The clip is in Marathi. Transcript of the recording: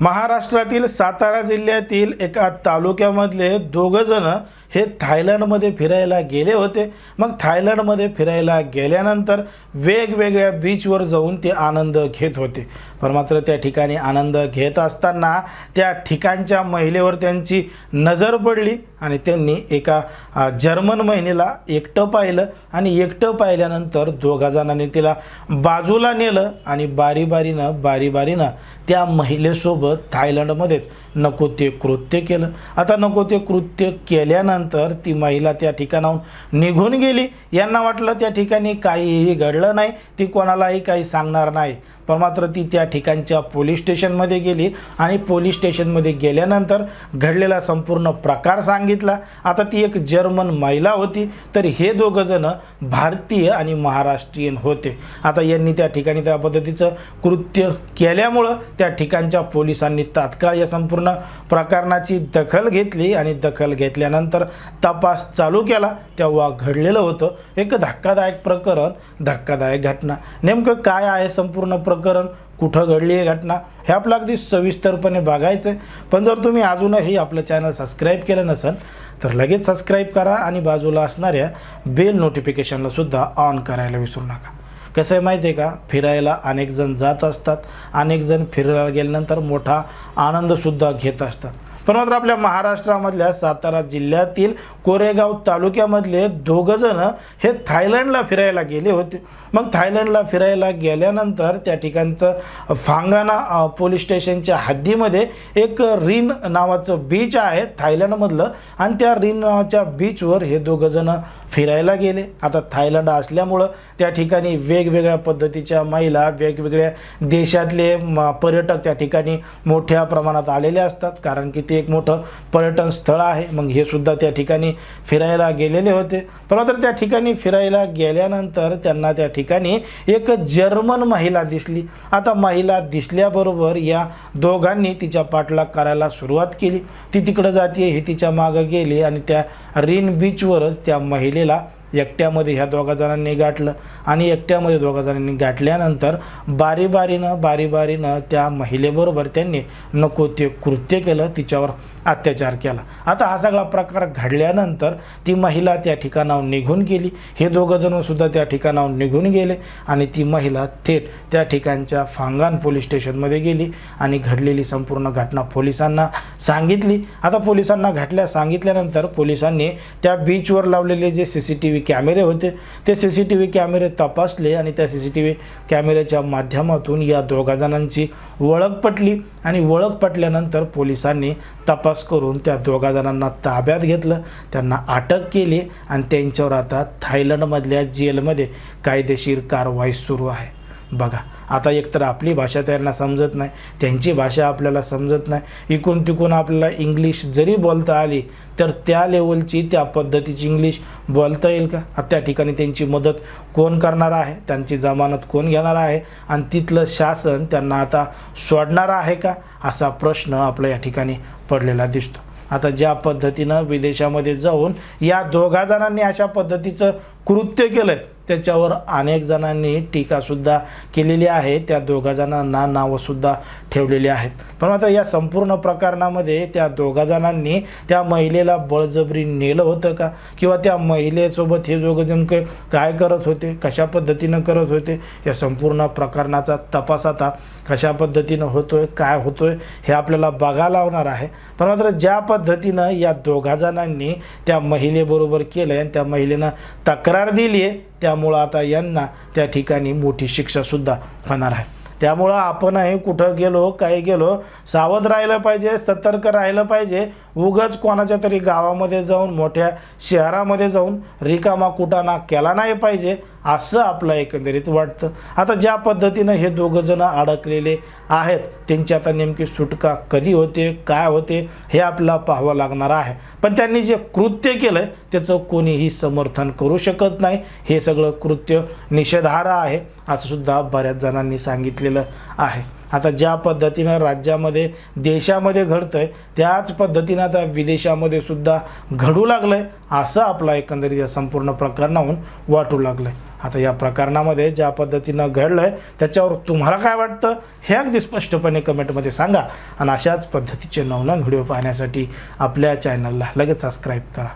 महाराष्ट्रातील सातारा जिल्ह्यातील एका तालुक्यामधले दोघंजणं हे थायलंडमध्ये फिरायला गेले होते. मग थायलंडमध्ये फिरायला गेल्यानंतर वेगवेगळ्या बीचवर जाऊन ते आनंद घेत होते. पण मात्र त्या ठिकाणी आनंद घेत असताना त्या ठिकाणच्या महिलेवर त्यांची नजर पडली आणि त्यांनी एका जर्मन महिलेला एकटं पाहिलं आणि एकटं पाहिल्यानंतर दोघा जणांनी तिला बाजूला नेलं आणि बारी बारीनं बारी बारीनं त्या महिलेसोबत थायलंडमध्येच. नको ते कृत्य केलं. आता नको ते कृत्य केल्यानंतर ती महिला त्या ठिकाणाहून निघून गेली. यांना वाटलं त्या ठिकाणी काहीही घडलं नाही. ती कोणालाही काही सांगणार नाही. पण मात्र ती त्या ठिकाणच्या पोलीस स्टेशनमध्ये गेली आणि पोलीस स्टेशनमध्ये गेल्यानंतर घडलेला संपूर्ण प्रकार सांगितला. आता ती एक जर्मन महिला होती तर हे दोघंजणं भारतीय आणि महाराष्ट्रीयन होते. आता यांनी त्या ठिकाणी त्या पद्धतीचं कृत्य केल्यामुळं त्या ठिकाणच्या पोलिसांनी तात्काळ या संपूर्ण प्रकरणाची दखल घेतली आणि दखल घेतल्यानंतर तपास चालू केला. तेव्हा घडलेलं होतं एक धक्कादायक प्रकरण धक्कादायक घटना. नेमकं काय आहे संपूर्ण प्र प्रकरण कुठं घडली आहे घटना हे आपलं अगदी सविस्तरपणे बघायचं आहे पण जर तुम्ही अजूनही आपलं चॅनल सबस्क्राईब केलं नसेल तर लगेच सबस्क्राईब करा आणि बाजूला असणाऱ्या बेल नोटिफिकेशनला सुद्धा ऑन करायला विसरू नका. कसं आहे माहिती आहे का? फिरायला अनेक जण जात असतात. अनेक जण फिरायला गेल्यानंतर मोठा आनंदसुद्धा घेत असतात. पण मात्र आपल्या महाराष्ट्रामधल्या सातारा जिल्ह्यातील कोरेगाव तालुक्यामधले दोघंजणं हे थायलंडला फिरायला गेले होते. मग थायलंडला फिरायला गेल्यानंतर त्या ठिकाणचं फांगाना पोलीस स्टेशनच्या हद्दीमध्ये एक रिन नावाचं बीच आहे थायलंडमधलं आणि त्या रिन नावाच्या बीचवर हे दोघंजणं फिरायला गेले. आता थायलंड असल्यामुळं त्या ठिकाणी वेगवेगळ्या पद्धतीच्या महिला वेगवेगळ्या देशातले म, पर्यटक त्या ठिकाणी मोठ्या प्रमाणात आलेले असतात. कारण की ते एक मोठं पर्यटन स्थळ आहे. मग हे सुद्धा त्या ठिकाणी फिरायला गेलेले होते. परंतु त्या ठिकाणी फिरायला गेल्यानंतर त्यांना त्या ठिकाणी एक जर्मन महिला दिसली. आता महिला दिसल्याबरोबर या दोघांनी तिच्या पाठलाग करायला सुरुवात केली. ती तिकडं जाते हे तिच्या मागं गेली आणि त्या रिन बीचवरच त्या महिलेला एकट्यामध्ये ह्या दोघा जणांनी गाठलं आणि एकट्यामध्ये दोघा जणांनी गाठल्यानंतर बारी बारीनं बारी बारीनं त्या महिलेबरोबर त्यांनी नको ते कृत्य केलं तिच्यावर अत्याचार केला. आता हा सगळा प्रकार घडल्यानंतर ती महिला त्या ठिकाणाहून निघून गेली. हे दोघं सुद्धा त्या ठिकाणाहून निघून गेले आणि ती महिला थेट त्या ठिकाणच्या फांगान पोलीस स्टेशनमध्ये गेली आणि घडलेली संपूर्ण घटना पोलिसांना सांगितली. आता पोलिसांना घटल्या सांगितल्यानंतर पोलिसांनी त्या बीचवर लावलेले जे सी सी टी व्ही कॅमेरे होते. ते सी सी टी व्ही कॅमेरे तपासले आणि त्या सी सी टी व्ही कॅमेऱ्याच्या माध्यमातून या दोघा जणांची ओळख पटली आणि ओळख पटल्यानंतर पोलिसांनी तपास करून त्या दोघा जणांना ताब्यात घेतलं. त्यांना अटक केली आणि त्यांच्यावर आता थायलंडमधल्या जेलमध्ये कायदेशीर कारवाई सुरू आहे. बघा आता एकतर आपली भाषा त्यांना समजत नाही त्यांची भाषा आपल्याला समजत नाही इकून तिकून आपल्याला इंग्लिश जरी बोलता आली तर त्या लेवलची त्या पद्धतीची इंग्लिश बोलता येईल का? आता त्या ठिकाणी त्यांची मदत कोण करणार आहे? त्यांची जमानत कोण घेणार आहे? आणि तिथलं शासन त्यांना आता सोडणार आहे का? असा प्रश्न आपला या ठिकाणी पडलेला दिसतो. आता ज्या पद्धतीनं विदेशामध्ये जाऊन या दोघा जणांनी अशा पद्धतीचं कृत्य केलं आहे त्याच्यावर अनेक जणांनी टीकासुद्धा केलेली आहे. त्या दोघा जणांना नावंसुद्धा ठेवलेली आहेत. पण आता या संपूर्ण प्रकरणामध्ये त्या दोघा जणांनी त्या महिलेला बळजबरी नेलं होतं का? किंवा त्या महिलेसोबत हे दोघंजण काय करत होते? कशा पद्धतीनं करत होते? या संपूर्ण प्रकरणाचा तपास आता कशा पद्धतीनं होतोय? काय होतोय? हे आपल्याला बघायला लावणार आहे. पण मात्र ज्या पद्धतीनं या दोघा जणांनी त्या महिलेबरोबर केलं आहे आणि त्या महिलेनं तक्रार दिली आहे त्यामुळं आता यांना त्या ठिकाणी मोठी शिक्षासुद्धा होणार आहे. त्यामुळं आपणही कुठं गेलो काही गेलो सावध राहिलं पाहिजे सतर्क राहिलं पाहिजे उगच कोणाच्या तरी गावामध्ये जाऊन मोठ्या शहरामध्ये जाऊन रिकामा कुटाणा केला नाही पाहिजे असं आपलं एकंदरीत वाटतं. आता ज्या पद्धतीनं हे दोघंजणं अडकलेले आहेत त्यांची आता नेमकी सुटका कधी होते काय होते हे आपल्याला पाहावं लागणार आहे. पण त्यांनी जे कृत्य केलं आहे त्याचं कोणीही समर्थन करू शकत नाही. हे सगळं कृत्य निषेधार्ह आहे असंसुद्धा बऱ्याच जणांनी सांगितलेलं आहे. आता ज्या पद्धतीनं राज्यामध्ये देशामध्ये घडतं आहे त्याच पद्धतीनं आता विदेशामध्ये सुद्धा घडू लागलं आहे असं आपला एकंदरीत या संपूर्ण प्रकरणाहून वाटू लागलं आहे आता या प्रकरणामध्ये ज्या पद्धतीनं घडलं आहे त्याच्यावर तुम्हाला काय वाटतं? हे अगदी स्पष्टपणे कमेंटमध्ये सांगा. आणि अशाच पद्धतीचे नवनवीन व्हिडिओ पाहण्यासाठी आपल्या चॅनलला लगेच सबस्क्राईब करा.